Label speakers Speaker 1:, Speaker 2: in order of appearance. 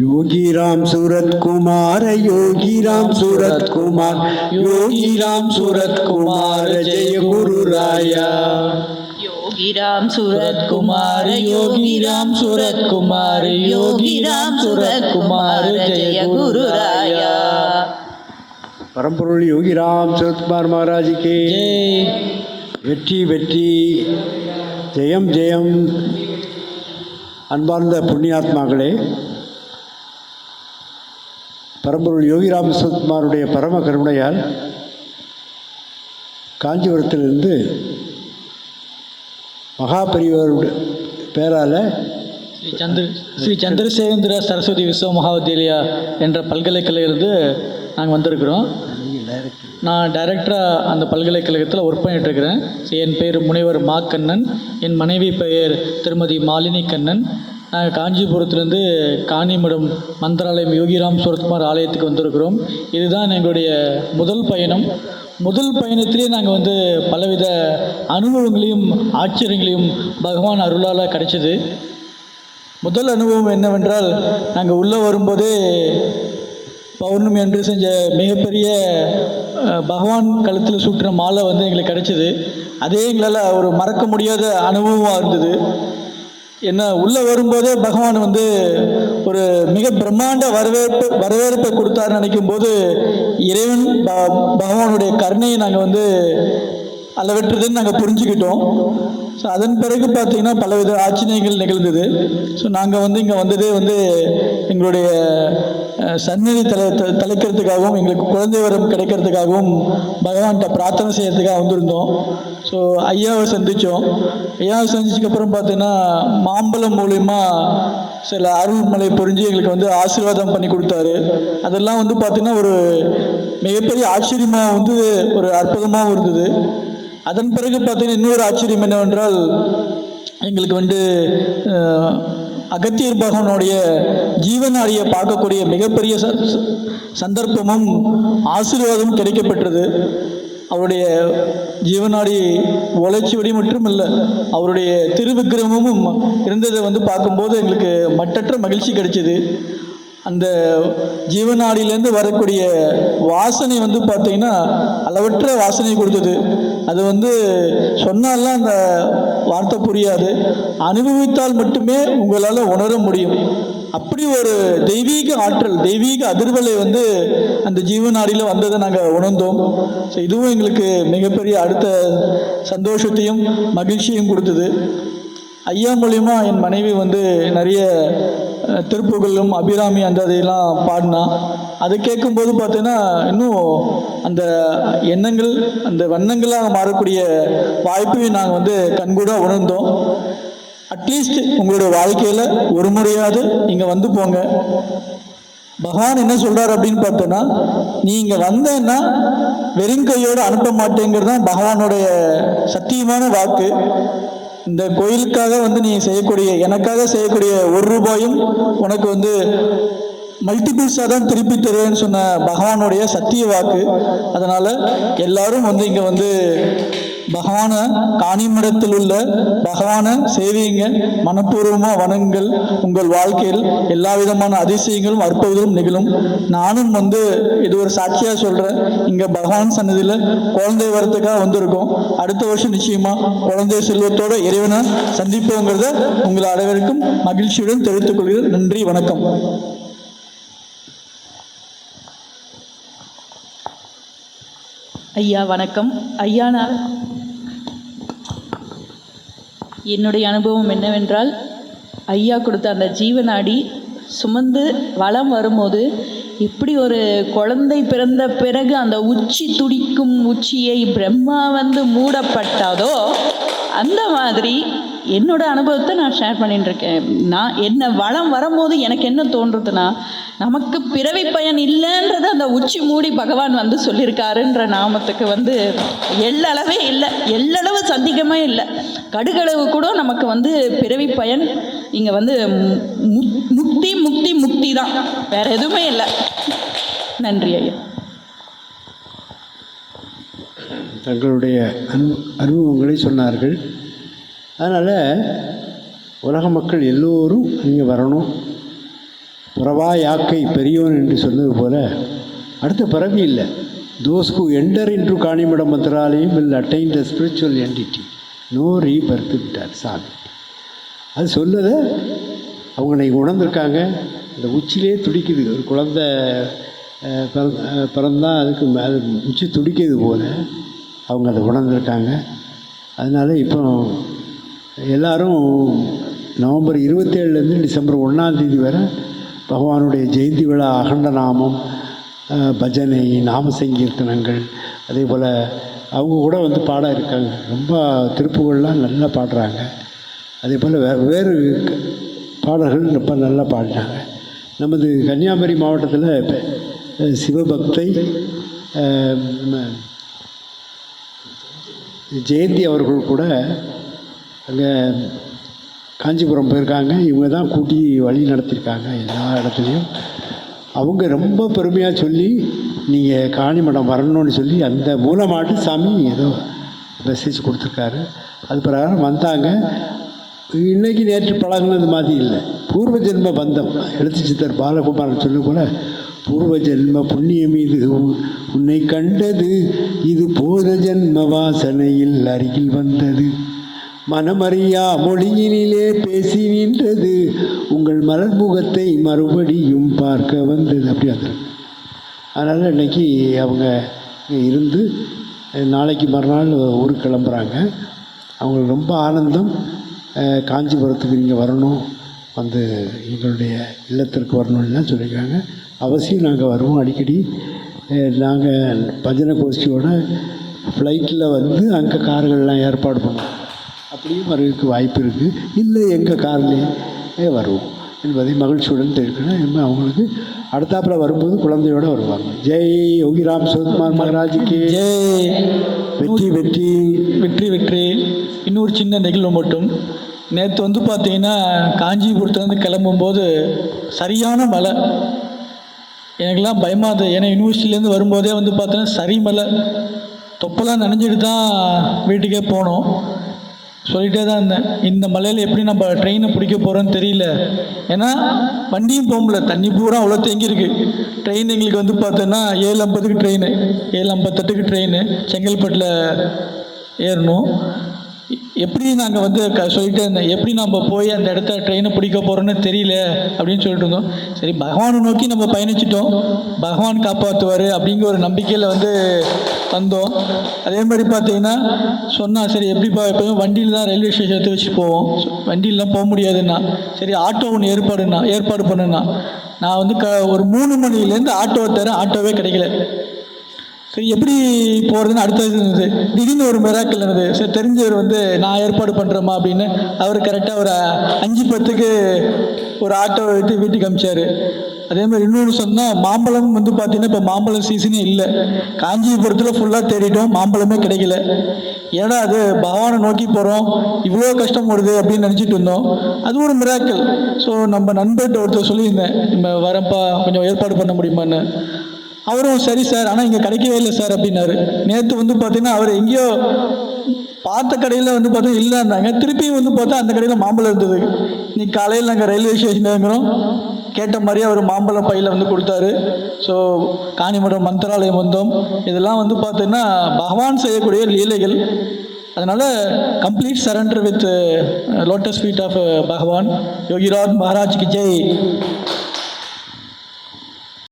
Speaker 1: योगी राम सूरत कुमार योगी राम सूरत कुमार योगी राम सूरत कुमार जय गुरु राया
Speaker 2: योगी राम सूरत कुमार योगी राम सूरत कुमार योगी राम सूरत कुमार जय गुरु राया
Speaker 1: பரம்பொருள் யோகி ராம் சரத்குமார் மகாராஜுக்கு
Speaker 3: ஜெய்
Speaker 1: வெற்றி வெற்றி ஜெயம் ஜெயம் அன்பார்ந்த புண்ணியாத்மாக்களே பரம்பொருள் யோகிராம் சரத்குமாருடைய பரம கருணையால் காஞ்சிபுரத்திலிருந்து மகாபெரியவருடைய பேரால்
Speaker 3: ஸ்ரீ சந்திர ஸ்ரீ சந்திரசேகந்திர சரஸ்வதி விஸ்வ மகாவித்யாலயா என்ற பல்கலைக்கழகிலிருந்து நாங்கள் வந்திருக்கிறோம். நான் டைரக்டராக அந்த பல்கலைக்கழகத்தில் ஒர்க் பண்ணிகிட்ருக்கிறேன் என் பேர் முனைவர் மா கண்ணன் என் மனைவி பெயர் திருமதி மாலினி கண்ணன். காஞ்சிபுரத்துலேருந்து காணிமடம் மந்திராலயம் யோகிராம் சுரத்குமார் ஆலயத்துக்கு வந்திருக்கிறோம். இதுதான் எங்களுடைய முதல் பயணம். முதல் பயணத்திலே நாங்கள் வந்து பலவித அனுபவங்களையும் ஆச்சரியங்களையும் பகவான் அருளால் கிடைச்சிது. முதல் அனுபவம் என்னவென்றால் நாங்கள் உள்ளே வரும்போதே பௌர்ணமி அன்று செஞ்ச மிகப்பெரிய பகவான் கழுத்தில் சுற்றின மாலை வந்து எங்களுக்கு கிடைச்சிது. அதே எங்களால் ஒரு மறக்க முடியாத அனுபவமாக இருந்தது. என்ன உள்ளே வரும்போதே பகவான் வந்து ஒரு மிக பிரம்மாண்ட வரவேற்பு வரவேற்பை கொடுத்தாருன்னு நினைக்கும் போது இறைவன் ப- பகவானுடைய கருணையை நாங்கள் வந்து அளவற்றதுன்னு நாங்கள் புரிஞ்சுக்கிட்டோம். ஸோ அதன் பிறகு பார்த்தீங்கன்னா பலவித ஆச்சரியங்கள் நிகழ்ந்தது. ஸோ நாங்கள் வந்து இங்கே வந்ததே வந்து எங்களுடைய சந்நிதி தலை த- தலைக்கிறதுக்காகவும் எங்களுக்கு குழந்தை வரம் கிடைக்கிறதுக்காகவும் பகவான்கிட்ட பிரார்த்தனை செய்யறதுக்காக வந்திருந்தோம். ஸோ ஐயாவை சந்தித்தோம் ஐயாவை சந்திச்சதுக்கப்புறம் பார்த்தீங்கன்னா மாம்பழம் மூலயமா சில அருள்மலை பொறிஞ்சு எங்களுக்கு வந்து ஆசீர்வாதம் பண்ணி கொடுத்தாரு. அதெல்லாம் வந்து பார்த்தீங்கன்னா ஒரு மிகப்பெரிய ஆச்சரியமாக வந்து ஒரு அற்புதமாகவும் இருந்தது. அதன் பிறகு பார்த்தீங்கன்னா இன்னொரு ஆச்சரியம் என்னவென்றால் எங்களுக்கு வந்து அகத்தியர் பகவனுடைய ஜீவனாரியை பார்க்கக்கூடிய மிகப்பெரிய ச- சந்தர்ப்பமும் ஆசீர்வாதமும் கிடைக்கப்பெற்றது. அவருடைய ஜீவனாடி ஒலைச்சுவடி மட்டும் இல்லை அவருடைய திருவிக்கிரமும் இருந்ததை வந்து பார்க்கும்போது எங்களுக்கு மட்டற்ற மகிழ்ச்சி கிடைச்சிது. அந்த ஜீவநாடியிலேருந்து வரக்கூடிய வாசனை வந்து பார்த்தீங்கன்னா அளவற்ற வாசனை கொடுத்தது. அது வந்து சொன்னாலாம் அந்த வார்த்தை புரியாது. அனுபவித்தால் மட்டுமே உங்களால் உணர முடியும். அப்படி ஒரு தெய்வீக ஆற்றல் தெய்வீக அதிர்வலை வந்து அந்த ஜீவநாடியில் வந்ததை நாங்கள் உணர்ந்தோம். ஸோ இதுவும் எங்களுக்கு மிகப்பெரிய அடுத்த சந்தோஷத்தையும் மகிழ்ச்சியும் கொடுத்தது. ஐயா மூலியமா என் மனைவி வந்து நிறைய திருப்புகளும் திருப்புகழும் அபிராமி அந்த இதையெல்லாம் பாடினா. அதை கேட்கும்போது பார்த்தீங்கன்னா இன்னும் அந்த எண்ணங்கள் அந்த வண்ணங்களாக மாறக்கூடிய வாய்ப்பையும் நாங்கள் வந்து கண்கூட உணர்ந்தோம். அட்லீஸ்ட் உங்களுடைய வாழ்க்கையில் ஒரு முறையாவது நீங்கள் வந்து போங்க. பகவான் என்ன சொல்றாரு அப்படின்னு பார்த்தோன்னா நீ வந்தேன்னா வெறும் கையோடு அனுப்ப மாட்டேங்கிறது தான் பகவானுடைய சத்தியமான வாக்கு. இந்த கோயிலுக்காக வந்து நீ செய்யக்கூடிய எனக்காக செய்யக்கூடிய ஒரு ரூபாயும் உனக்கு வந்து மல்டிபிள்ஸாக தான் திருப்பி தருவேன்னு சொன்ன பகவானுடைய சத்திய வாக்கு. அதனால் எல்லாரும் வந்து இங்கே வந்து பகவான காணிமடத்தில் உள்ள பகவான சேவியுங்க மனப்பூர்வமாக வணங்குங்கள் உங்கள் வாழ்க்கையில் எல்லா விதமான அதிசயங்களும் அற்புதங்களும் நிகழும். நானும் வந்து இது ஒரு சாட்சியாக சொல்கிறேன் இங்கே பகவான் சன்னதியில் குழந்தை வரத்துக்காக வந்திருக்கோம். அடுத்த வருஷம் நிச்சயமாக குழந்தை செல்வத்தோட இறைவனை சந்திப்போங்கிறத உங்கள் அனைவருக்கும் மகிழ்ச்சியுடன் தெரிவித்துக் கொள்கிறேன். நன்றி வணக்கம்.
Speaker 2: ஐயா வணக்கம். ஐயா நான் என்னுடைய அனுபவம் என்னவென்றால் ஐயா கொடுத்த அந்த ஜீவநாடி சுமந்து வளம் வரும்போது இப்படி ஒரு குழந்தை பிறந்த பிறகு அந்த உச்சி துடிக்கும் உச்சியை பிரம்மா வந்து மூடப்பட்டதோ அந்த மாதிரி என்னோட அனுபவத்தை நான் ஷேர் பண்ணிட்டுருக்கேன் நான் என்ன வளம் வரும்போது எனக்கு என்ன தோன்றுதுன்னா நமக்கு பிறவி பயன் இல்லைன்றது அந்த உச்சி மூடி பகவான் வந்து சொல்லியிருக்காருன்ற நாமத்துக்கு வந்து எள்ளளவே இல்லை. எள்ளளவு சந்திக்கமே இல்லை. கடுகளவு கூட நமக்கு வந்து பிறவி பயன் இங்கே வந்து முக்தி முக்தி முக்தி தான். வேற எதுவுமே இல்லை. நன்றி ஐயா.
Speaker 1: தங்களுடைய அனு அனுபவங்களை சொன்னார்கள். அதனால் உலக மக்கள் எல்லோரும் இங்கே வரணும். பிறவா யாக்கை பெரியோன் என்று சொன்னது போல அடுத்த பிறவி இல்லை. தோஸ் எண்டர் என்டர் காணிமிடம் காணிமட Mantralayam attain the the spiritual entity. No rebirth விட்டார் சாமி. அது சொன்னதை அவங்க இன்னைக்கு உணர்ந்துருக்காங்க. அந்த உச்சிலே துடிக்குது. ஒரு குழந்த அஹ், பிறந் அதுக்கு மே- அது உச்சி துடிக்கிறது போல் அவங்க அதை உணர்ந்துருக்காங்க. அதனால் இப்போ எல்லாரும் நவம்பர் இருபத்தேழுலேருந்து டிசம்பர் ஒன்றாந்தேதி வரை பகவானுடைய ஜெயந்தி விழா அகண்ட நாமம் பஜனை நாம சங்கீர்த்தனங்கள் அதே போல் அவங்க கூட வந்து பாட இருக்காங்க. ரொம்ப திருப்புகள்லாம் நல்லா பாடுறாங்க. அதே போல் வெவ்வேறு வேறு பாடல்கள் ரொம்ப நல்லா பாடினாங்க நமது கன்னியாகுமரி மாவட்டத்தில் சிவபக்தை ஜெயந்தி அவர்கள் கூட அங்கே காஞ்சிபுரம் போயிருக்காங்க. இவங்க தான் கூட்டி வழி நடத்தியிருக்காங்க எல்லா இடத்துலையும். அவங்க ரொம்ப பெருமையாக சொல்லி நீங்கள் காணிமடம் வரணும்னு சொல்லி அந்த மூலமாட்டு சாமி ஏதோ மெசேஜ் கொடுத்துருக்காரு. அது பிரகாரம் வந்தாங்க. இன்றைக்கி நேற்று பழகினது மாதிரி இல்லை. பூர்வ ஜென்ம பந்தம். எழுத்து சித்தர் பாலகுமாரன் சொல்லு போல பூர்வ ஜென்ம புண்ணியம் இது. உன்னை கண்டது இது பூர்வ ஜென்ம வாசனையில் அருகில் வந்தது. மனமறியா மொழியினிலே பேசி நின்றது. உங்கள் மலர் முகத்தை மறுபடியும் பார்க்க வந்தது. அப்படி வந்துருக்கு அதனால் இன்னைக்கு அவங்க இருந்து நாளைக்கு மறுநாள் ஊருக்கு கிளம்புறாங்க. அவங்களுக்கு ரொம்ப ஆனந்தம். காஞ்சிபுரத்துக்கு நீங்கள் வரணும். வந்து எங்களுடைய இல்லத்திற்கு வரணும்லாம் சொல்லியிருக்காங்க. அவசியம் நாங்கள் வருவோம் அடிக்கடி. நாங்கள் பஜனை கோஷ்டியோட ஃப்ளைட்டில் வந்து அங்கே கார்கள்லாம் ஏற்பாடு பண்ணுவோம். அப்படியும் வரதுக்கு வாய்ப்பு இருக்குது இல்லை எங்கள் கார்லேயே வருவோம். என்பதை மகிழ்ச்சியுடன் தெரிவிக்கணும் அவங்களுக்கு அடுத்தாப்புல வரும்போது குழந்தையோடு வருவாங்க. ஜெய் யோகிராம் சிவகுமார் மகாராஜுக்கு.
Speaker 3: ஜெய்.
Speaker 1: வெற்றி வெற்றி.
Speaker 3: வெற்றி வெற்றி. இன்னொரு சின்ன நிகழ்வு மட்டும். நேற்று வந்து பார்த்தீங்கன்னா காஞ்சிபுரத்துலேருந்து கிளம்பும்போது சரியான மழை. எனக்கெல்லாம் பயமாக ஏன்னா யூனிவர்சிட்டிலேருந்து வரும்போதே வந்து பார்த்தோன்னா சரி மழை. தொப்பெல்லாம் நனைஞ்சிட்டு தான் வீட்டுக்கே போனோம். சொல்லிகிட்டே தான் இருந்தேன். இந்த மலையில் எப்படி நம்ம ட்ரெயினை பிடிக்க போகிறோன்னு தெரியல. ஏன்னா வண்டியும் போக முடியல. தண்ணி பூரா அவ்வளோ தேங்கியிருக்கு. ட்ரெயின் எங்களுக்கு வந்து பார்த்தோன்னா ஏழு ஐம்பதுக்கு ட்ரெயின் ஏழு ஐம்பத்தெட்டுக்கு ட்ரெயின் செங்கல்பட்டில் ஏறணும். எப்படி நாங்கள் வந்து க சொல்லிட்டே இருந்தேன் எப்படி நம்ம போய் அந்த இடத்த ட்ரெயினை பிடிக்க போகிறோன்னு தெரியல அப்படின்னு சொல்லிட்டு இருந்தோம். சரி பகவானை நோக்கி நம்ம பயணிச்சிட்டோம். பகவான் காப்பாற்றுவார் அப்படிங்கிற ஒரு நம்பிக்கையில் வந்து வந்தோம். அதே மாதிரி பார்த்தீங்கன்னா சொன்னால் சரி எப்படிப்பா எப்போயும் வண்டியில் தான் ரயில்வே ஸ்டேஷன் வச்சு போவோம். வண்டியிலாம் போக முடியாதுன்னா. சரி ஆட்டோ ஒன்று ஏற்பாடுண்ணா ஏற்பாடு பண்ணுண்ணா நான் வந்து க ஒரு மூணு மணிலேருந்து ஆட்டோ தரேன் ஆட்டோவே கிடைக்கல. சரி எப்படி போகிறதுன்னு அடுத்தது இருந்தது. திடீர்னு ஒரு மிராக்கள் இருந்தது. சரி தெரிஞ்சவர் வந்து நான் ஏற்பாடு பண்ணுறேம்மா அப்படின்னு அவர் கரெக்டாக ஒரு அஞ்சு பத்துக்கு ஒரு ஆட்டோ எடுத்து வீட்டுக்கு அமிச்சார். அதே மாதிரி இன்னொன்று சொன்னால் மாம்பழம் வந்து பார்த்தீங்கன்னா இப்போ மாம்பழம் சீசனே இல்லை. காஞ்சிபுரத்தில் ஃபுல்லாக தேடிட்டோம் மாம்பழமே கிடைக்கல. ஏன்னா அது பகவானை நோக்கி போகிறோம் இவ்வளோ கஷ்டம் வருது அப்படின்னு நினச்சிட்டு இருந்தோம். அது ஒரு மிராக்கள் ஸோ நம்ம நண்பர்கிட்ட ஒருத்தர் சொல்லியிருந்தேன் நம்ம வரப்பா கொஞ்சம் ஏற்பாடு பண்ண முடியுமான்னு. அவரும் சரி சார் ஆனால் இங்கே கிடைக்கவே இல்லை சார் அப்படின்னாரு. நேற்று வந்து பார்த்தீங்கன்னா அவர் எங்கேயோ பார்த்த கடையில் வந்து பார்த்தா இல்லைன்னாங்க திருப்பியும் வந்து பார்த்தா அந்த கடையில் மாம்பழம் இருந்தது. நீ காலையில் நாங்கள் ரயில்வே ஸ்டேஷன் இருக்கிறோம். கேட்ட மாதிரியே அவர் மாம்பழம் பையில் வந்து கொடுத்தாரு. ஸோ காணிமடம் மந்திராலயம் வந்தோம். இதெல்லாம் வந்து பார்த்தீங்கன்னா பகவான் செய்யக்கூடிய லீலைகள். அதனால் complete surrender with lotus feet of Bhagavan. Yogiraj மகாராஜ்க்கு Jai.